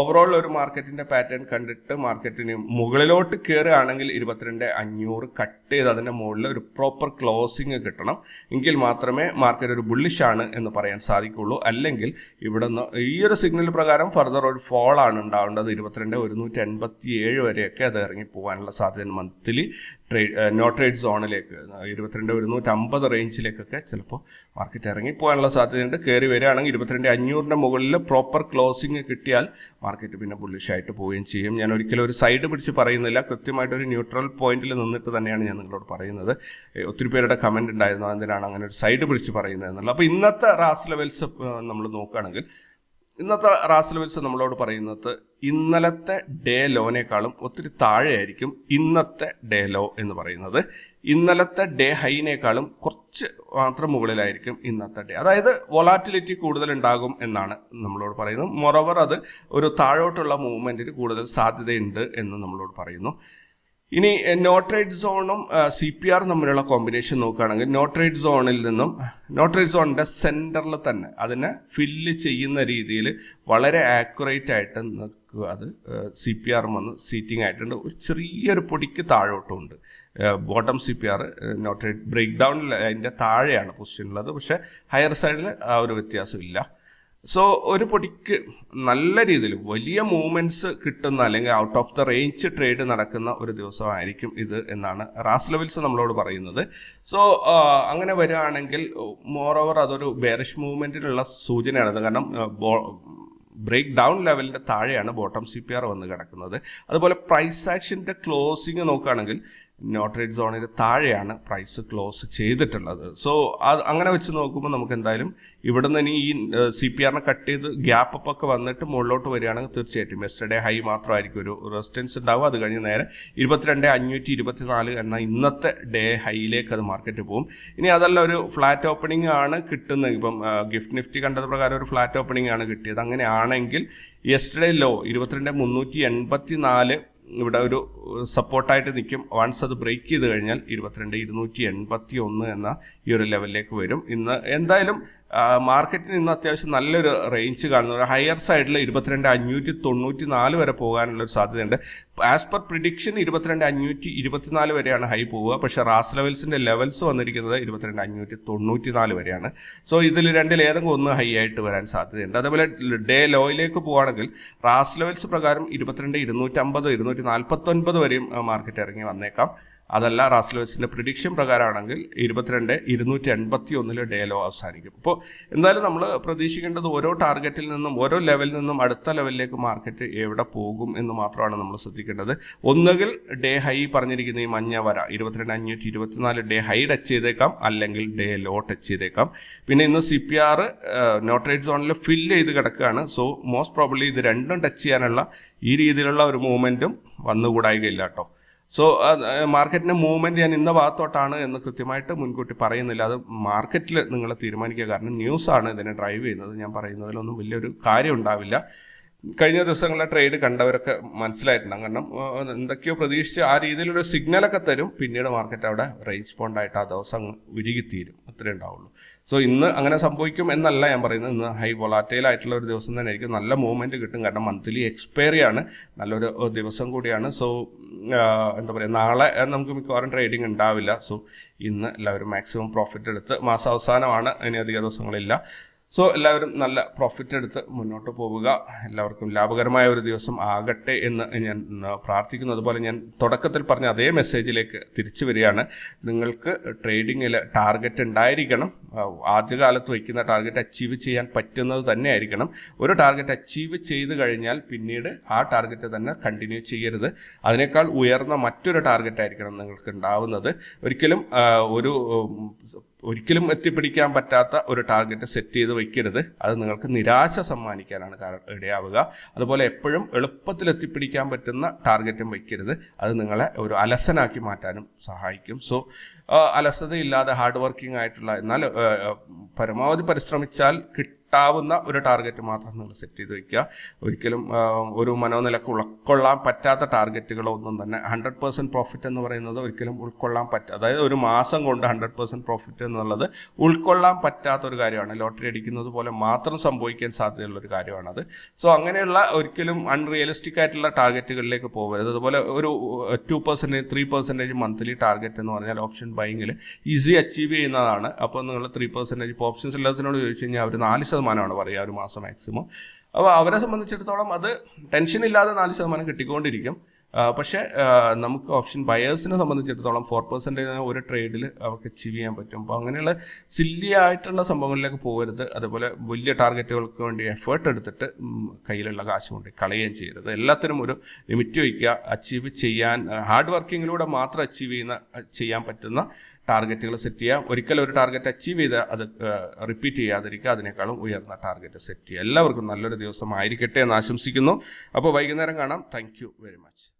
ഓവറോൾ ഒരു മാർക്കറ്റിന്റെ പാറ്റേൺ കണ്ടിട്ട് മാർക്കറ്റിന് മുകളിലോട്ട് കയറുകയാണെങ്കിൽ ഇരുപത്തിരണ്ട് അഞ്ഞൂറ് കട്ട് ചെയ്ത് അതിന്റെ മുകളിൽ ഒരു പ്രോപ്പർ ക്ലോസിങ് കിട്ടണം. എങ്കിൽ മാത്രമേ മാർക്കറ്റ് ഒരു ബുള്ളിഷ് ആണ് എന്ന് പറയാൻ സാധിക്കുള്ളൂ അല്ലെങ്കിൽ ഇവിടെ നിന്ന് ഈ ഒരു സിഗ്നൽ പ്രകാരം ഫർദർ ഒരു ഫോൾ ആണ് ഉണ്ടാവേണ്ടത്. ഇരുപത്തിരണ്ട് ഒരുന്നൂറ്റി എൺപത്തി ഏഴ് വരെയൊക്കെ അത് ഇറങ്ങി പോകാനുള്ള സാധ്യത മന്ത്ലി ട്രേഡ് നോ ട്രേഡ് സോണിലേക്ക് ഇരുപത്തിരണ്ട് ഒരുന്നൂറ്റി അമ്പത് റേഞ്ചിലേക്കൊക്കെ ചിലപ്പോൾ മാർക്കറ്റ് ഇറങ്ങി പോകാനുള്ള സാധ്യതയുണ്ട്. കയറി വരികയാണെങ്കിൽ ഇരുപത്തിരണ്ട് അഞ്ഞൂറിന്റെ മുകളിൽ പ്രോപ്പർ ക്ലോസിങ് കിട്ടിയാൽ മാർക്കറ്റ് പിന്നെ ബുള്ളിഷായിട്ട് പോവുകയും ചെയ്യും. ഞാൻ ഒരിക്കലും ഒരു സൈഡ് പിടിച്ച് പറയുന്നില്ല. കൃത്യമായിട്ട് ഒരു ന്യൂട്രൽ പോയിന്റിൽ നിന്നിട്ട് തന്നെയാണ് ഞാൻ നിങ്ങളോട് പറയുന്നത്. ഒത്തിരി പേരുടെ കമന്റ് ഉണ്ടായിരുന്നു. എന്തിനാണ് അങ്ങനെ ഒരു സൈഡ് പിടിച്ച് പറയുന്നത് എന്നുള്ളത്? അപ്പോൾ ഇന്നത്തെ റാസ് ലെവൽസ് നമ്മൾ നോക്കുകയാണെങ്കിൽ ഇന്നത്തെ റാസൽ വിൽസ് നമ്മളോട് പറയുന്നത് ഇന്നലത്തെ ഡേ ലോനേക്കാളും ഒത്തിരി താഴെയായിരിക്കും ഇന്നത്തെ ഡേ ലോ എന്ന് പറയുന്നത്. ഇന്നലത്തെ ഡേ ഹൈനേക്കാളും കുറച്ച് മാത്രം മുകളിലായിരിക്കും ഇന്നത്തെ ഡേ. അതായത് വൊളാറ്റിലിറ്റി കൂടുതൽ ഉണ്ടാകും എന്നാണ് നമ്മളോട് പറയുന്നത്. മൊറവർ അത് ഒരു താഴോട്ടുള്ള മൂവ്മെന്റിന് കൂടുതൽ സാധ്യതയുണ്ട് എന്ന് നമ്മളോട് പറയുന്നു. ഇനി നോട്രേറ്റ് സോണും സി പി ആർ തമ്മിലുള്ള കോമ്പിനേഷൻ നോക്കുകയാണെങ്കിൽ നോട്രേറ്റ് സോണിൽ നിന്നും നോട്രേറ്റ് സോണിന്റെ സെന്ററിൽ തന്നെ അതിനെ ഫില്ല് ചെയ്യുന്ന രീതിയിൽ വളരെ ആക്യുറേറ്റ് ആയിട്ട് നിൽക്കുക. അത് സി പി ആർ വന്ന് സീറ്റിംഗ് ആയിട്ടുണ്ട്. ഒരു ചെറിയൊരു പൊടിക്ക് താഴോട്ടുമുണ്ട് bottom C P R no trade break ഡൗണിൽ അതിന്റെ താഴെയാണ് പൊസിഷനുള്ളത് പക്ഷേ ഹയർ സൈഡിൽ ആ ഒരു വ്യത്യാസം ഇല്ല സോ ഒരു പൊടിക്ക് നല്ല രീതിയിൽ വലിയ മൂവ്മെന്റ്സ് കിട്ടുന്ന അല്ലെങ്കിൽ out of the range trade നടക്കുന്ന ഒരു ദിവസമായിരിക്കും ഇത് എന്നാണ് റാസ് ലെവൽസ് നമ്മളോട് പറയുന്നത്. സോ അങ്ങനെ വരികയാണെങ്കിൽ മോർ ഓവർ അതൊരു ബെയറിഷ് മൂവ്മെന്റിനുള്ള സൂചനയാണ്. കാരണം ബ്രേക്ക് ഡൗൺ ലെവലിന്റെ താഴെയാണ് ബോട്ടം സി പി ആർ വന്ന് കിടക്കുന്നത്. അതുപോലെ പ്രൈസ് ആക്ഷന്റെ ക്ലോസിംഗ് നോക്കുകയാണെങ്കിൽ നോട്രേഡ് സോണിന് താഴെയാണ് പ്രൈസ് ക്ലോസ് ചെയ്തിട്ടുള്ളത്. സോ അത് അങ്ങനെ വെച്ച് നോക്കുമ്പോൾ നമുക്ക് എന്തായാലും ഇവിടെ നിന്ന് ഇനി ഈ സി പി ആറിനെ കട്ട് ചെയ്ത് ഗ്യാപ്പ് അപ്പ് ഒക്കെ വന്നിട്ട് മുകളിലോട്ട് വരികയാണെങ്കിൽ തീർച്ചയായിട്ടും യെസ്റ്റർഡേ ഹൈ മാത്രമായിരിക്കും ഒരു റെസിസ്റ്റൻസ് ഉണ്ടാവും അത് കഴിഞ്ഞ് നേരെ ഇരുപത്തിരണ്ട് അഞ്ഞൂറ്റി ഇരുപത്തിനാല് എന്ന ഇന്നത്തെ ഡേ ഹൈയിലേക്ക് അത് മാർക്കറ്റ് പോകും ഇനി അതല്ല ഒരു ഫ്ലാറ്റ് ഓപ്പണിംഗ് ആണ് കിട്ടുന്നത്. ഇപ്പം ഗിഫ്റ്റ് നിഫ്റ്റി കണ്ടത് പ്രകാരം ഒരു ഫ്ലാറ്റ് ഓപ്പണിംഗ് ആണ് കിട്ടിയത്. അങ്ങനെയാണെങ്കിൽ യെസ്റ്റർഡേ ലോ ഇരുപത്തിരണ്ട് മുന്നൂറ്റി എൺപത്തി നാല് ഇവിടെ ഒരു സപ്പോർട്ടായിട്ട് നിൽക്കും. വൺസ് അത് ബ്രേക്ക് ചെയ്ത് കഴിഞ്ഞാൽ ഇരുപത്തിരണ്ട് ഇരുന്നൂറ്റി എൺപത്തി ഒന്ന് എന്ന ഈ ഒരു ലെവലിലേക്ക് വരും. ഇന്ന് എന്തായാലും മാർക്കറ്റിന് ഇന്ന് അത്യാവശ്യം നല്ലൊരു റേഞ്ച് കാണുന്നുണ്ട് ഹയർ സൈഡിൽ ഇരുപത്തിരണ്ട് അഞ്ഞൂറ്റി തൊണ്ണൂറ്റി നാല് വരെ പോകാനുള്ള ഒരു സാധ്യതയുണ്ട്. ആസ് പെർ പ്രിഡിക്ഷൻ ഇരുപത്തിരണ്ട് അഞ്ഞൂറ്റി ഇരുപത്തിനാല് വരെയാണ് ഹൈ പോവുക. പക്ഷേ റാസ് ലെവൽസിന്റെ ലെവൽസ് വന്നിരിക്കുന്നത് ഇരുപത്തിരണ്ട് അഞ്ഞൂറ്റി തൊണ്ണൂറ്റി നാല് വരെയാണ്. സോ ഇതിൽ രണ്ടിൽ ഏതെങ്കിലും ഒന്ന് ഹൈ ആയിട്ട് വരാൻ സാധ്യതയുണ്ട്. അതേപോലെ ഡേ ലോയിലേക്ക് പോവുകയാണെങ്കിൽ റാസ് ലെവൽസ് പ്രകാരം ഇരുപത്തിരണ്ട് ഇരുന്നൂറ്റമ്പത് ഇരുന്നൂറ്റി നാൽപ്പത്തൊൻപത് വരെയും മാർക്കറ്റ് ഇറങ്ങി വന്നേക്കാം. അതല്ല റാസ്ലോസിന്റെ പ്രിഡിക്ഷൻ പ്രകാരമാണെങ്കിൽ ഇരുപത്തിരണ്ട് ഇരുന്നൂറ്റി എൺപത്തി ഒന്നിൽ ഡേ ലോ അവസാനിക്കും. അപ്പോൾ എന്തായാലും നമ്മൾ പ്രതീക്ഷിക്കേണ്ടത് ഓരോ ടാർഗറ്റിൽ നിന്നും ഓരോ ലെവലിൽ നിന്നും അടുത്ത ലെവലിലേക്ക് മാർക്കറ്റ് എവിടെ പോകും എന്ന് മാത്രമാണ് നമ്മൾ ശ്രദ്ധിക്കേണ്ടത്. ഒന്നുകിൽ ഡേ ഹൈ പറഞ്ഞിരിക്കുന്ന ഈ മഞ്ഞ വര ഇരുപത്തിരണ്ട് അഞ്ഞൂറ്റി ഇരുപത്തിനാല് ഡേ ഹൈ ടച്ച് ചെയ്തേക്കാം അല്ലെങ്കിൽ ഡേ ലോ ടച്ച് ചെയ്തേക്കാം. പിന്നെ ഇന്ന് സി പി ആർ നോട്രേറ്റ് സോണിൽ ഫില്ല് ചെയ്ത് കിടക്കുകയാണ്. സോ മോസ്റ്റ് പ്രോബ്ലി ഇത് രണ്ടും ടച്ച് ചെയ്യാനുള്ള ഈ രീതിയിലുള്ള ഒരു മൂവ്മെന്റും വന്നുകൂടായികയില്ല കേട്ടോ. സോ മാർക്കറ്റിന്റെ മൂവ്മെന്റ് ഞാൻ ഇന്ന ഭാഗത്തോട്ടാണ് എന്ന് കൃത്യമായിട്ട് മുൻകൂട്ടി പറയുന്നില്ല. അത് മാർക്കറ്റിൽ നിങ്ങൾ തീരുമാനിക്കുക. കാരണം ന്യൂസാണ് ഇതിനെ ഡ്രൈവ് ചെയ്യുന്നത്. ഞാൻ പറയുന്നതിലൊന്നും വലിയൊരു കാര്യം ഉണ്ടാവില്ല കഴിഞ്ഞ ദിവസങ്ങളിലെ ട്രേഡ് കണ്ടവരൊക്കെ മനസ്സിലായിട്ടുണ്ടാകും കാരണം എന്തൊക്കെയോ പ്രതീക്ഷിച്ച് ആ രീതിയിലൊരു സിഗ്നലൊക്കെ തരും. പിന്നീട് മാർക്കറ്റ് അവിടെ റേഞ്ച് പോണ്ടായിട്ട് ആ ദിവസം ഉരുകിത്തീരും അത്രേ ഉണ്ടാവുള്ളൂ. സോ ഇന്ന് അങ്ങനെ സംഭവിക്കും എന്നല്ല ഞാൻ പറയുന്നത്. ഇന്ന് ഹൈ വൊളാറ്റൈൽ ആയിട്ടുള്ള ഒരു ദിവസം തന്നെ ആയിരിക്കും. നല്ല മൂവ്മെന്റ് കിട്ടും. കാരണം മന്ത്ലി എക്സ്പയറി ആണ്. നല്ലൊരു ദിവസം കൂടിയാണ്. സോ എന്താ പറയുക നാളെ നമുക്ക് മിക്കവാറും ട്രേഡിംഗ് ഉണ്ടാവില്ല. സോ ഇന്ന് എല്ലാവരും മാക്സിമം പ്രോഫിറ്റ് എടുത്ത് മാസാവസാനമാണ്. ഇനി അധിക ദിവസങ്ങളില്ല. സോ എല്ലാവരും നല്ല പ്രോഫിറ്റ് എടുത്ത് മുന്നോട്ട് പോവുക. എല്ലാവർക്കും ലാഭകരമായ ഒരു ദിവസം ആകട്ടെ എന്ന് ഞാൻ പ്രാർത്ഥിക്കുന്നു അതുപോലെ ഞാൻ തുടക്കത്തിൽ പറഞ്ഞ അതേ മെസ്സേജിലേക്ക് തിരിച്ചു വരികയാണ്. നിങ്ങൾക്ക് ട്രേഡിങ്ങിൽ ടാർഗറ്റ് ഉണ്ടായിരിക്കണം. ആദ്യകാലത്ത് വയ്ക്കുന്ന ടാർഗറ്റ് അച്ചീവ് ചെയ്യാൻ പറ്റുന്നത് തന്നെ ആയിരിക്കണം ഒരു ടാർഗറ്റ് അച്ചീവ് ചെയ്ത് കഴിഞ്ഞാൽ പിന്നീട് ആ ടാർഗറ്റ് തന്നെ കണ്ടിന്യൂ ചെയ്യരുത്. അതിനേക്കാൾ ഉയർന്ന മറ്റൊരു ടാർഗറ്റ് ആയിരിക്കണം നിങ്ങൾക്ക് ഉണ്ടാവുന്നത്. ഒരിക്കലും ഒരു ഒരിക്കലും എത്തിപ്പിടിക്കാൻ പറ്റാത്ത ഒരു ടാർഗറ്റ് സെറ്റ് ചെയ്ത് വെക്കരുത്. അത് നിങ്ങൾക്ക് നിരാശ സമ്മാനിക്കാനാണ് ഇടയാവുക. അതുപോലെ എപ്പോഴും എളുപ്പത്തിൽ എത്തിപ്പിടിക്കാൻ പറ്റുന്ന ടാർഗറ്റും വെക്കരുത്. അത് നിങ്ങളെ ഒരു അലസനാക്കി മാറ്റാനും സഹായിക്കും. സോ അലസതയില്ലാതെ ഹാർഡ് വർക്കിംഗ് ആയിട്ടുള്ള എന്നാൽ പരമാവധി പരിശ്രമിച്ചാൽ കിട്ടാവുന്ന ഒരു ടാർഗറ്റ് മാത്രം നിങ്ങൾ സെറ്റ് ചെയ്ത് വയ്ക്കുക ഒരിക്കലും ഒരു മനോനിലക്ക് ഉൾക്കൊള്ളാൻ പറ്റാത്ത ടാർഗറ്റുകളൊന്നും തന്നെ. ഹൺഡ്രഡ് പേഴ്സന്റ് പ്രോഫിറ്റ് എന്ന് പറയുന്നത് ഒരിക്കലും ഉൾക്കൊള്ളാൻ പറ്റ അതായത് ഒരു മാസം കൊണ്ട് ഹൺഡ്രഡ് പേഴ്സന്റ് പ്രോഫിറ്റ് എന്നുള്ളത് ഉൾക്കൊള്ളാൻ പറ്റാത്ത ഒരു കാര്യമാണ്. ലോട്ടറി അടിക്കുന്നത് പോലെ മാത്രം സംഭവിക്കാൻ സാധ്യതയുള്ള ഒരു കാര്യമാണത്. സോ അങ്ങനെയുള്ള ഒരിക്കലും അൺറിയലിസ്റ്റിക് ആയിട്ടുള്ള ടാർഗറ്റുകളിലേക്ക് പോകരുത് അതുപോലെ ഒരു two percentage three percentage monthly target എന്ന് പറഞ്ഞാൽ ഓപ്ഷൻ ബൈങ്ങിൽ ഈസി അച്ചീവ് ചെയ്യുന്നതാണ്. അപ്പോൾ നിങ്ങൾ ത്രീ പെർസെന്റേജ് ഇപ്പോൾ ഓപ്ഷൻ സെല്ലേഴ്സിനോട് ചോദിച്ചു കഴിഞ്ഞാൽ അവർ നാല് ശതമാനമാണ് പറയുക ഒരു മാസം മാക്സിമം അപ്പോൾ അവരെ സംബന്ധിച്ചിടത്തോളം അത് ടെൻഷൻ ഇല്ലാതെ നാല് ശതമാനം കിട്ടിക്കൊണ്ടിരിക്കും. പക്ഷേ നമുക്ക് ഓപ്ഷൻ ബയേഴ്സിനെ സംബന്ധിച്ചിടത്തോളം ഫോർ പെർസെന്റേജ് ഒരു ട്രേഡിൽ അവർക്ക് അച്ചീവ് ചെയ്യാൻ പറ്റും. അപ്പോൾ അങ്ങനെയുള്ള സില്ലി ആയിട്ടുള്ള സംഭവങ്ങളിലേക്ക് പോകരുത്. അതുപോലെ വലിയ ടാർഗറ്റുകൾക്ക് വേണ്ടി എഫേർട്ട് എടുത്തിട്ട് കയ്യിലുള്ള കാശ് കൊണ്ട് കളയുകയും ചെയ്യരുത്. എല്ലാത്തിനും ഒരു ലിമിറ്റ് വയ്ക്കുക. അച്ചീവ് ചെയ്യാൻ ഹാർഡ് വർക്കിങ്ങിലൂടെ മാത്രം അച്ചീവ് ചെയ്യുന്ന ചെയ്യാൻ പറ്റുന്ന ടാർഗറ്റുകൾ സെറ്റ് ചെയ്യുക ഒരിക്കലും ഒരു ടാർഗറ്റ് അച്ചീവ് ചെയ്ത് അത് റിപ്പീറ്റ് ചെയ്യാതിരിക്കുക. അതിനേക്കാളും ഉയർന്ന ടാർഗറ്റ് സെറ്റ് ചെയ്യുക. എല്ലാവർക്കും നല്ലൊരു ദിവസം ആയിരിക്കട്ടെ എന്ന് ആശംസിക്കുന്നു. അപ്പോൾ വൈകുന്നേരം കാണാം. Thank very much